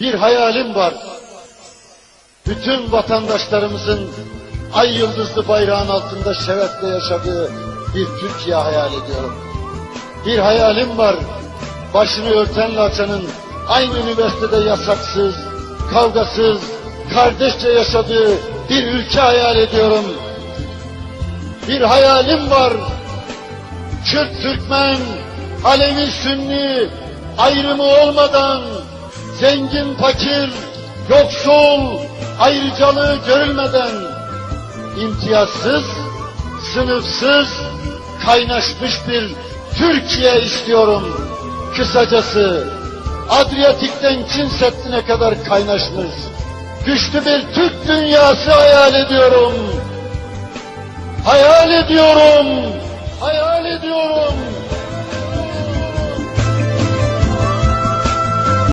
Bir hayalim var. Bütün vatandaşlarımızın ay yıldızlı bayrağın altında şerefle yaşadığı bir Türkiye hayal ediyorum. Bir hayalim var. Başını örtenle açanın aynı üniversitede yasaksız, kavgasız, kardeşçe yaşadığı bir ülke hayal ediyorum. Bir hayalim var. Kürt, Türkmen, Alevi, Sünni ayrımı olmadan zengin, fakir, yoksul ayrıcalığı görülmeden imtiyazsız, sınıfsız, kaynaşmış bir Türkiye istiyorum. Kısacası Adriyatik'ten Çin Seddi'ne kadar kaynaşmış, güçlü bir Türk dünyası hayal ediyorum. Hayal ediyorum.